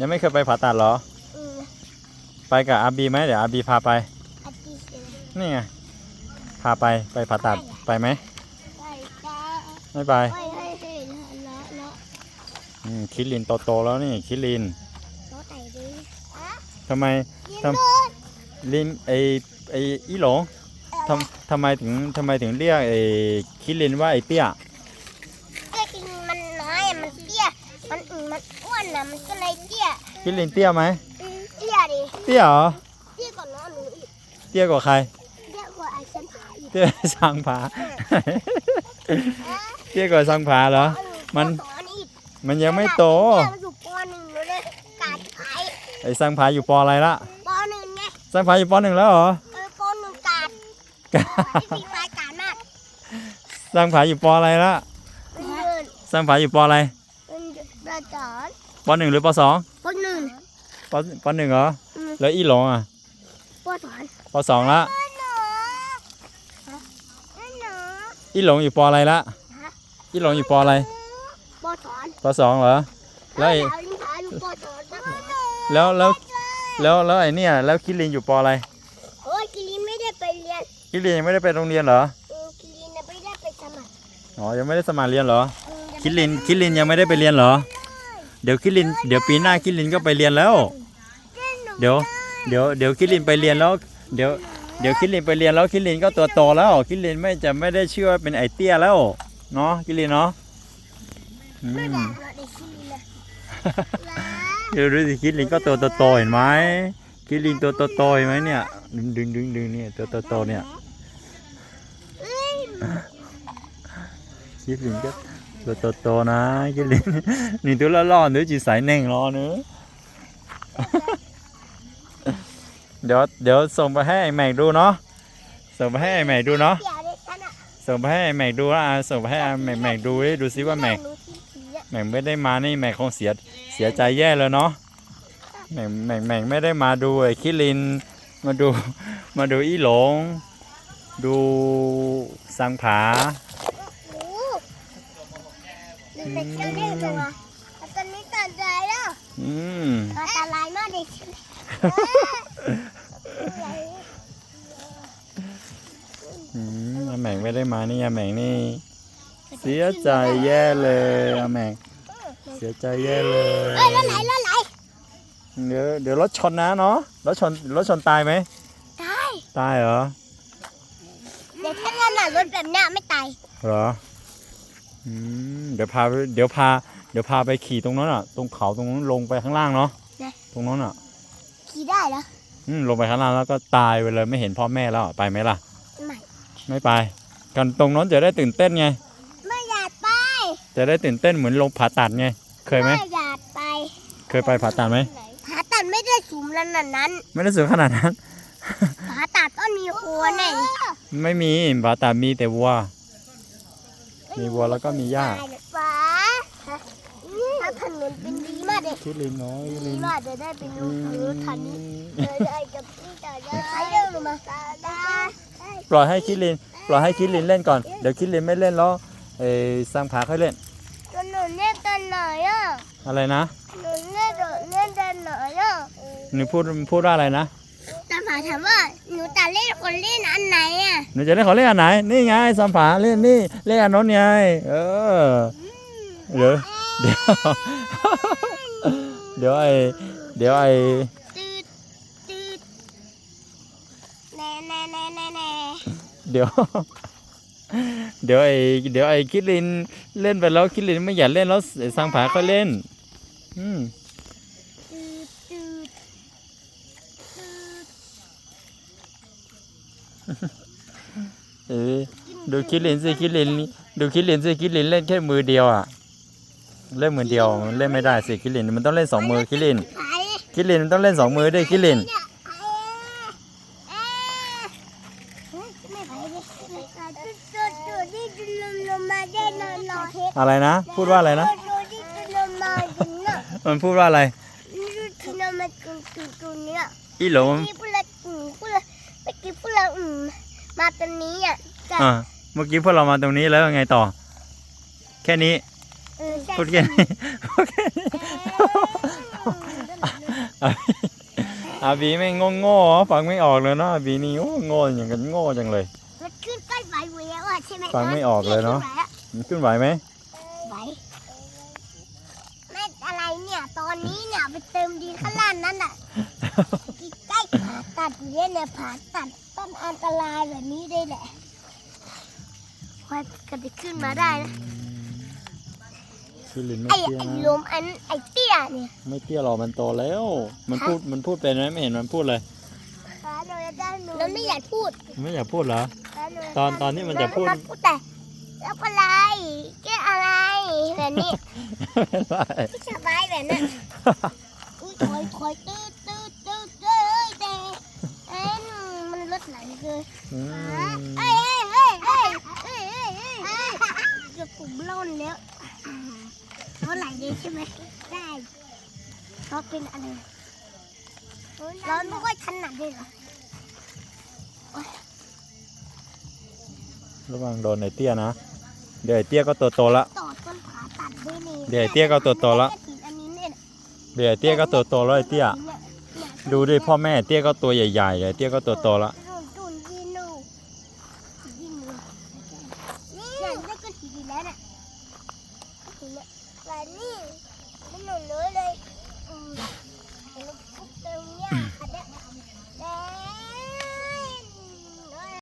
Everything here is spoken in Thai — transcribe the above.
ยังไม่เคยไปผ่าตัดเหรอ อืมไปกับอาบีไหมเดี๋ยวอาบีพาไป อาทิตย์เลยนี่ไง พาไปไปผ่าตัดไปไหม ไปจ้าไม่ไปไปให้เห็นเลาะเลาะอืมคิรินโตๆแล้วนี่คิรินเลาะไหนดีอะทำไม ยิงทำเลยลินไอไออีหลงทำทำไมถึงทำไมถึงเรียกไอคิรินว่าไอเตี้ย เตี้ยจริงมันน้อยอะมันเตี้ย มันอืมมันอ้วนนะมันก็เลย เตี้ยคิรินเตี้ยไหมอืมเตี้ยดิเตี้ยเหรอเตี้ยกว่าน้องหนูอีกเตี้ยกว่าใคร เตี้ยกว่าไอ้เส้นผาอีกเตี้ยสังผา เตี้ยกว่าสังผาเหรอ มันสอนอีกมันยังไม่โตเนี่ยมันอยู่ปหนึ่งอยู่เลยกาดไข่ไอสังผาอยู่ปออะไรละปหนึ่งไงสังผาอยู่ปอหนึ่งแล้วเหรอ เออปหนึ่งกาดที่สีฟ้ากาดมากสังผาอยู่ปออะไรละมันเดินสังผาอยู่ปออะไรมันเดินสอนปอหนึ่งหรือปอสอง ปหนึ่งปอปอหนึ่งเหรอ อืมแล้วอีหลงอะปสอนปอสองละปหนูฮะปหนู อีหลงอยู่ปออะไรละอีหลงอยู่ปออะไรปสอนปอสองเหรอ แล้วไอ้ดาวลิงผาอยู่ปสอนนะแล้วแล้วแล้วแล้วไอ้เนี่ย แล้วคิรินอยู่ปออะไร โอ้ยกิลินไม่ได้ไปเรียนคิรินยังไม่ได้ไปโรงเรียนเหรอ เออกิลินน่ะไม่ได้ไปสมัครอ๋อ ยังไม่ได้สมัครเรียนเหรอ เออคิรินคิรินยังไม่ได้ไปเรียนเหรอ เดี๋ยวคิริน เดี๋ยวปีหน้าคิรินก็ไปเรียนแล้ว เดี๋ยว เดี๋ยว เดี๋ยวคิรินไปเรียนแล้ว เดี๋ยว เดี๋ยวคิรินไปเรียนแล้วคิรินก็ตัวโตแล้วคิรินไม่จะไม่ได้ชื่อว่าเป็นไอเตี้ยแล้ว เนาะคิรินเนาะอืไม่มได้เราได้กิลินนะเดี๋ยวดูสิคิรินก็ตัวโตๆเห็นไหมคิรินตัวโตๆเห็นไหมเนี่ย ดึงดึงดึงดึงเนี่ยตัวโตๆเนี่ยเอ้ยคิรินก็ ตัวโตๆนะคิรินนี่ตัวละล่อๆนึกจีสายเน่งรอเนื้อเดี๋ยวเดี๋ยวส่งไปให้ไอ้แม็กดูเนาะส่งไปให้ไอ้แม็กดูเนาะส่งไปให้ไอ้แม็กดูวอะส่งไปให้แม็กแม็กดูดูซิว่าแม็กหนูสีสีอะแม็กไม่ได้มานี่แม็กคงเสียเสียใจแย่เลยเนาะแม็กแม็กแม็กไม่ได้มาดูไอ้คิริน มาดูมาดูอีหลง ดูสังผา ดูแต่เจ้าเล่นตัวแต่ตอนนี้ตัดใจแล้วอืมอันตรายมากเลยฉันอืมอาแหม่งไม่ได้มานี่อาแหม่งนี่ เสียใจแย่เลยอาแหม่งเสียใจแย่เลยเอ้ยรถไหลรถไหลเดี๋ยวเดี๋ยวรถชนนะเนาะรถชนรถชนตายไหมตายตายเหรอเดี๋ยวถ้างั้นน่ะรถแบบเนี้ยไม่ตายเหรออืม เดี๋ยวพาไปเดี๋ยวพาเดี๋ยวพาไปขี่ตรงนั้นอะ ตรงเขาตรงนั้นลงไปข้างล่างเนาะตรงนั้นอะ ขี่ได้เหรออืมลงไปข้างล่างแล้วก็ตายไปเลยไม่เห็นพ่อแม่แล้วอะไปไหมล่ะ ไม่ไม่ไป กันตรงนั้นจะได้ตื่นเต้นไง ไม่อยากไป จะได้ตื่นเต้นเหมือนลงผ่าตัดไงเคยไหมไม่อยากไปเคยไปผ่าตัดไหมผ่าตัดไม่ได้สูงขนาดนั้น ไม่ได้สูงขนาดนั้นผ่าตัดต้องมีโคนไงไม่มีผ่าตัดมีแต่วัว มีวัวแล้วก็มีหญ้าฟ้าถ้าถนนเป็นดีมากเลยคิดลินน้อยดีมากจะได้เป็นรถรถคันนี้จะได้กับพี่จะได้ใครเรื่องลงมาตาตาปล่อยให้คิดลินปล่อยให้คิดลินเล่นก่อน เดี๋ยวคิดลินไม่เล่นแล้วเอ้สร้างผาค่อยเล่น ถนนเนี่ยตอนไหนอะอะไรนะถนนเนี่ยถนนเนี่ยตอนไหนอะหนูพูดพูดว่าอะไรนะตาผาถามว่าห นูจะเล่นคนเล่นอันไหนอะหนูจะเล่นของเล่นอันไหน นี่ไงสัมผาเล่นนี่เล่นอันโน้นไงเออเดี๋ยวเดี๋ยวเดี๋ยวไอเดี๋ยวไอตืดตืดแน่แน่แน่แน่แน่เดี๋ยว เดี๋ยวไอเดี๋ยวไอคิดลินเล่นไปแล้วคิดลินไม่อยากเล่นแล้วไอ้สังผาค่อยเล่น อืม ตืดตืดตืด เออดูคิดลินสิคิดลินดูคิดลินสิคิดลินเล่นแค่มือเดียวอะเล่นมือเดียวมันเล่นไม่ได้สิคิดลินมันต้องเล่นสองมือคิดลินคิดลินมันต้องเล่นสองมือด้วยคิดลินเนี่ยใครเอ๊ะเฮ้ยไม่ไปเลยตัวตัวที่จะลงลงมาได้นอะไรนะ พูดว่าอะไรนะ มันพูดว่าอะไรนี่ที่นอนมาถึงถึงตรงเนี้ยอีหลง มมาตรงนี้อะจะอ่าเมื่อกี้พวกเรามาตรงนี้แล้วยังไงต่อ แค่นี้เออใช่พูดแค่นี้พูดแค่นี้เอออาบีไม่งงโง่ๆเหรอฟังไม่ออกเลยเนาะอาบีนี่โอ้โง่อย่างกันโง่จังเลย มันขึ้นใกล้ไหวเวลอะใช่ไหมฟังไม่ออกเลยเนอะมันขึ้นไหวไหมไหวไม่อะไรเนี่ย ตอนนี้เนี่ยไปเติมดินข้างล่างนั่นน่ะใกล้ผ่าตัดเนี่ยเนี่ยผ่าตัด ต้นอันตรายแบบนี้ได้แหละพอก็จะขึ้นมาได้นะคิรินไม่ไอ้เตี้ยไอ้นะลมอันไอ้เตี้ยเนี่ยไม่เตี้ยหรอกมันโตแล้ว มันฮะพูดมันพูดเป็นไหมไม่เห็นมันพูดเลยแล้วไม่อยากพูดไม่อยากพูดเหรอ ตอนตอนที่มันจะพูดพูดแต่แล้วอะไรแกอะไรแบบนี้ ไม่เป็นไร ไม่สบายแบบนั้นอุ้ยถอยถอยตื้อ เลยอืมเอ้ยเอ้ยเอ้ยเอ้ยเอ้ยเอ้ยเอ้ยจะกลุ่มล่นแล้วเขาไหลเลยใช่ไหมได้เขาเป็นอะไรเราไม่ค่อยถนัดเลยเหรอระวังโดนไอ้เตี้ยนะ เดี๋ยวไอ้เตี้ยก็โตโตๆละ ต่อต้นผ่าตัดด้วยนี่เดี๋ยวไอ้เตี้ยก็ตัวโตแล้วอันนี้เนี่ย เดี๋ยวไอ้เตี้ยก็โตโตๆแล้วไอ้เตี้ย ดูดิพ่อแม่เตี้ยก็ตัวใหญ่ๆไอ้เตี้ยก็โตโตๆละ ตุนดินูดินูนี่ฉันได้ ก็สีดีแ